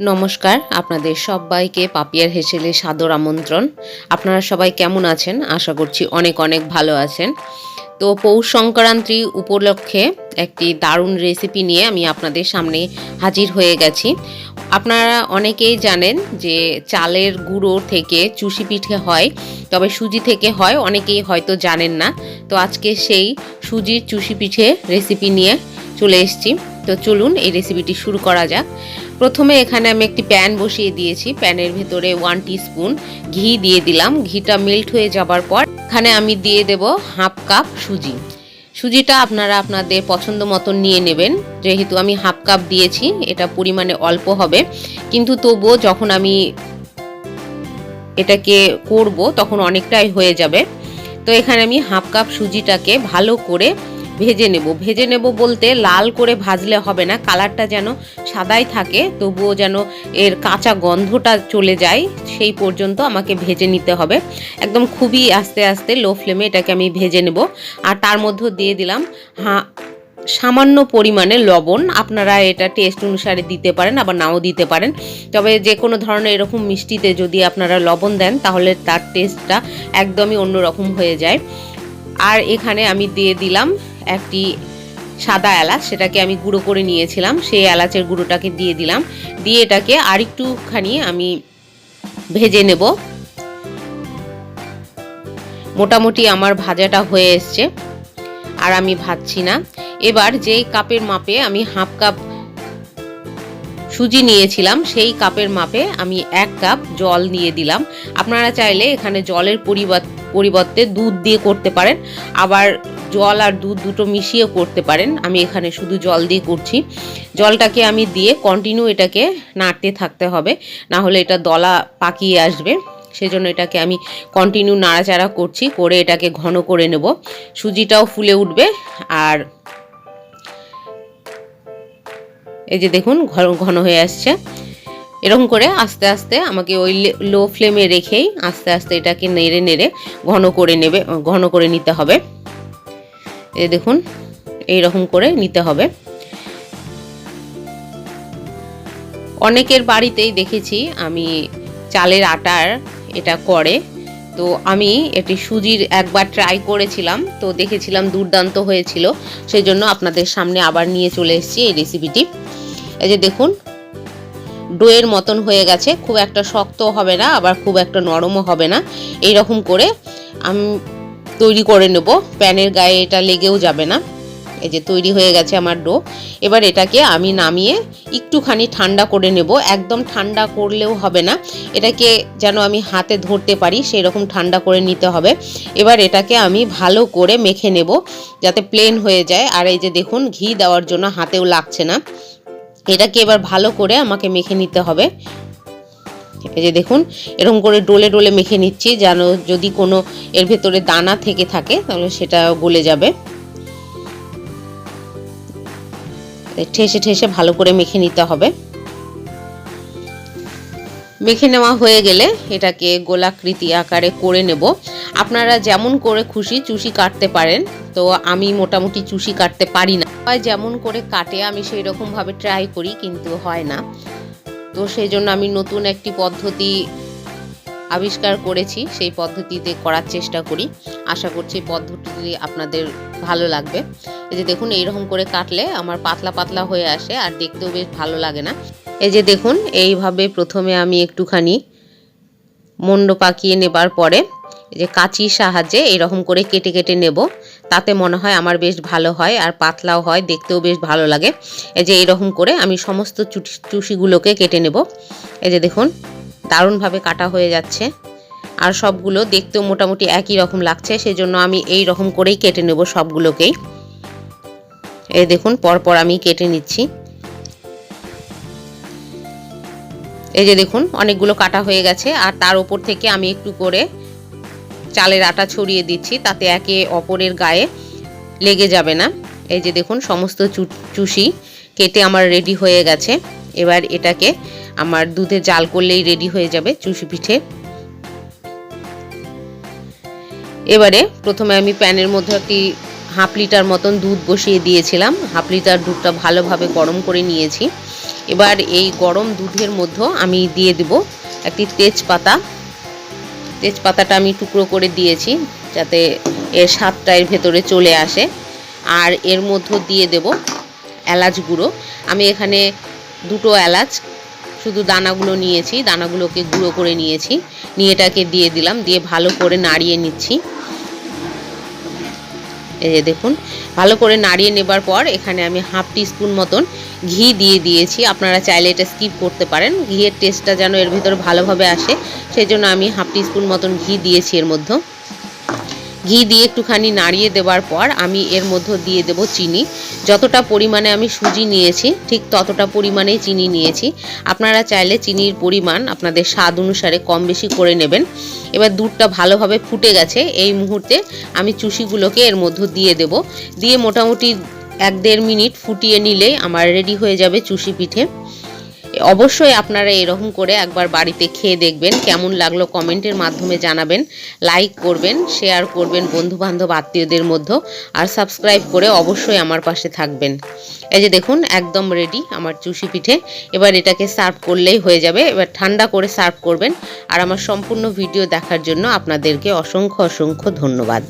নমস্কার, আপনাদের সবাইকে পাপিয়ার হেসেলে সাদর আমন্ত্রণ। আপনারা সবাই কেমন আছেন? আশা করছি অনেক অনেক ভালো আছেন। তো পৌষ সংক্রান্তি উপলক্ষে একটি দারুণ রেসিপি নিয়ে আমি আপনাদের সামনে হাজির হয়ে গেছি। আপনারা অনেকেই জানেন যে চালের গুঁড়ো থেকে চুষি পিঠে হয়, তবে সুজি থেকে হয়, অনেকেই হয়তো জানেন না। তো আজকে সেই সুজির চুষি পিঠে রেসিপি নিয়ে চলে এসেছি। তো চলুন এই রেসিপিটি শুরু করা যাক। প্রথমে এখানে আমি একটি প্যান বসিয়ে দিয়েছি। প্যানের ভেতরে ওয়ান স্পুন ঘি দিয়ে দিলাম। ঘিটা মেল্ট হয়ে যাবার পর এখানে আমি দিয়ে দেব হাফ কাপ সুজি। সুজিটা আপনারা আপনাদের পছন্দ মতন নিয়ে নেবেন। যেহেতু আমি হাফ কাপ দিয়েছি, এটা পরিমাণে অল্প হবে। কিন্তু তবুও যখন আমি এটাকে করব, তখন অনেকটাই হয়ে যাবে। তো এখানে আমি হাফ কাপ সুজিটাকে ভালো করে ভেজে নেব। ভেজে নেব বলতে লাল করে ভাজলে হবে না, কালারটা যেন সাদাই থাকে, তবুও যেন এর কাঁচা গন্ধটা চলে যায়, সেই পর্যন্ত আমাকে ভেজে নিতে হবে। একদম খুবই আস্তে আস্তে লো ফ্লেমে এটাকে আমি ভেজে নেব। আর তার মধ্যে দিয়ে দিলাম, হা, সামান্য পরিমাণে লবণ। আপনারা এটা টেস্ট অনুসারে দিতে পারেন, আবার নাও দিতে পারেন। তবে যে কোনো ধরনের এরকম মিষ্টিতে যদি আপনারা লবণ দেন, তাহলে তার টেস্টটা একদমই অন্যরকম হয়ে যায়। আর এখানে আমি দিয়ে দিলাম একটি সাদা এলাচ, সেটাকে আমি গুঁড়ো করে নিয়েছিলাম। সেই এলাচের গুঁড়োটাকে দিয়ে দিলাম। দিয়ে এটাকে আরেকটুখানি আমি ভেজে নেব। মোটামুটি আমার ভাজাটা হয়ে এসছে, আর আমি ভাজছি না। এবার যেই কাপের মাপে আমি হাফ কাপ সুজি নিয়েছিলাম, সেই কাপের মাপে আমি এক কাপ জল দিয়ে দিলাম। আপনারা চাইলে এখানে জলের পরিবর্তে দুধ দিয়ে করতে পারেন। আবার জল আর দুধ দুটো মিশিয়ে করতে পারেন। আমি এখানে শুধু জল দিয়ে করছি। জলটাকে আমি দিয়ে কন্টিনিউ এটাকে নাড়তে থাকতে হবে। না হলে এটা দলা পাকিয়ে আসবে। সেজন্য এটাকে আমি কন্টিনিউ নাড়াচাড়া করছি। করে এটাকে ঘন করে নেব। সুজিটাও ফুলে উঠবে। আর এই যে দেখুন, ঘন ঘন হয়ে আসছে। এরকম করে আস্তে আস্তে আমাকে ওই লো ফ্লেমে রেখেই আস্তে আস্তে এটাকে নেড়ে নেড়ে ঘন করে নেবে ঘন করে নিতে হবে। এই দেখুন এই রকম করে নিতে হবে। অনেকের বাড়িতেই দেখেছি আমি চালের আটার এটা করে। তো আমি এটি সুজির একবার ট্রাই করেছিলাম, তো দেখেছিলাম দুর্দান্ত হয়েছিল। সেই জন্য আপনাদের সামনে আবার নিয়ে চলে এসেছি এই রেসিপিটি এই যে দেখুন ডোয়ের মতন হয়ে গেছে। খুব একটা শক্ত হবে না, আবার খুব একটা নরমও হবে না। এই রকম করে আমি তৈরি করে নেব। প্যানের গায়ে এটা লেগেও যাবে না। এই যে তৈরি হয়ে গেছে আমার ডো। এবার এটাকে আমি নামিয়ে একটুখানি ঠান্ডা করে নেব। একদম ঠান্ডা করলেও হবে না। এটাকে যেন আমি হাতে ধরতে পারি সেই রকম ঠান্ডা করে নিতে হবে। এবার এটাকে আমি ভালো করে মেখে নেব, যাতে প্লেন হয়ে যায়। আর এই যে দেখুন, ঘি দেওয়ার জন্য হাতেও লাগছে না। এটাকে এবার ভালো করে আমাকে মেখে নিতে হবে। এই যে দেখুন, এরকম করে ডোলে ডোলে মেখে নিচ্ছি যেন যদি কোনো এর ভেতরে দানা থেকে থাকে, তাহলে সেটা গলে যাবে। ঠেসে ঠেসে ভালো করে মেখে নিতে হবে। মেখে নেওয়া হয়ে গেলে এটাকে গোলাকৃতি আকারে করে নেব। আপনারা যেমন করে খুশি চুষি কাটতে পারেন। তো আমি মোটামুটি চুষি কাটতে পারি না। হয় যেমন করে কাটে, আমি সেই রকমভাবে ট্রাই করি, কিন্তু হয় না। তো সেই জন্য আমি নতুন একটি পদ্ধতি আবিষ্কার করেছি, সেই পদ্ধতিতে করার চেষ্টা করি। আশা করছি পদ্ধতিটি আপনাদের ভালো লাগবে। এই যে দেখুন, এইরকম করে কাটলে আমার পাতলা পাতলা হয়ে আসে, আর দেখতেও বেশ ভালো লাগে না। এই যে দেখুন, এইভাবে প্রথমে আমি একটুখানি মন্ড পাকিয়ে নেবার পরে যে কাঁচির সাহায্যে এরকম করে কেটে কেটে নেব। তাতে মনে হয় আমার বেশ ভালো হয় আর পাতলাও হয়, দেখতেও বেশ ভালো লাগে। এই যে এরকম করে আমি সমস্ত চুষিগুলোকে কেটে নেব। এই যে দেখুন, দারুণভাবে কাটা হয়ে যাচ্ছে। আর সবগুলো দেখতেও মোটামুটি একই রকম লাগছে সেই জন্য আমি এই রকম করেই কেটে নেব সবগুলোকেই। এই দেখুন, পরপর আমি কেটে নিচ্ছি। এই যে দেখুন, অনেকগুলো কাটা হয়ে গেছে, আর তার উপর থেকে আমি একটু করে চালের আটা ছড়িয়ে দিচ্ছি, তাতে একে অপরের গায়ে লেগে যাবে না। এই যে দেখুন, সমস্ত চুষি কেটে আমার রেডি হয়ে গেছে। এবার এটাকে আমার দুধে জাল করলেই রেডি হয়ে যাবে চুষি পিঠে। এবারে প্রথমে আমি প্যানের মধ্যে একটি হাফ লিটার মতন দুধ বসিয়ে দিয়েছিলাম। হাফ লিটার দুধটা ভালোভাবে গরম করে নিয়েছি। এবার এই গরম দুধের মধ্যে আমি দিয়ে দেব একটি তেজপাতা। তেজপাতাটা আমি টুকরো করে দিয়েছি যাতে এর স্বাদটা ভেতরে চলে আসে। আর এর মধ্যে দিয়ে দেব এলাচ গুঁড়ো। আমি এখানে দুটো এলাচ, শুধু দানাগুলো নিয়েছি, দানাগুলোকে গুঁড়ো করে নিয়েছি। নিয়ে এটাকে দিয়ে দিলাম, দিয়ে ভালো করে নাড়িয়ে নিচ্ছি। এই যে দেখুন, ভালো করে নাড়িয়ে নেবার পর এখানে আমি হাফ টিস্পুন মতন ঘি দিয়ে দিয়েছি। আপনারা চাইলে এটা স্কিপ করতে পারেন। ঘিয়ের টেস্টটা যেন এর ভিতরে ভালোভাবে আসে সেই জন্য আমি হাফ টিস্পুন মতন ঘি দিয়েছি এর মধ্যে। ঘি দিয়ে একটুখানি নাড়িয়ে দেওয়ার পর আমি এর মধ্যে দিয়ে দেব চিনি। যতটা পরিমাণে আমি সুজি নিয়েছি, ঠিক ততটা পরিমাণেই চিনি নিয়েছি। আপনারা চাইলে চিনির পরিমাণ আপনাদের স্বাদ অনুসারে কম বেশি করে নেবেন। এবার দুধটা ভালোভাবে ফুটে গেছে। এই মুহূর্তে আমি চুষিগুলোকে এর মধ্যে দিয়ে দেব। দিয়ে মোটামুটি এক দেড় মিনিট ফুটিয়ে নিলেই আমার রেডি হয়ে যাবে চুষি পিঠে। অবশ্যই আপনারা এরকম করে একবার বাড়িতে খেয়ে দেখবেন, কেমন লাগল কমেন্টের মাধ্যমে জানাবেন লাইক করবেন শেয়ার করবেন বন্ধু বান্ধব আত্মীয়দের মধ্যে, আর সাবস্ক্রাইব করে অবশ্যই আমার পাশে থাকবেন। এই যে দেখুন, একদম রেডি আমার চুষি পিঠে। এবার এটাকে সার্ভ করলেই হয়ে যাবে। এবার ঠান্ডা করে সার্ভ করবেন। আর আমার সম্পূর্ণ ভিডিও দেখার জন্য আপনাদেরকে অসংখ্য অসংখ্য ধন্যবাদ।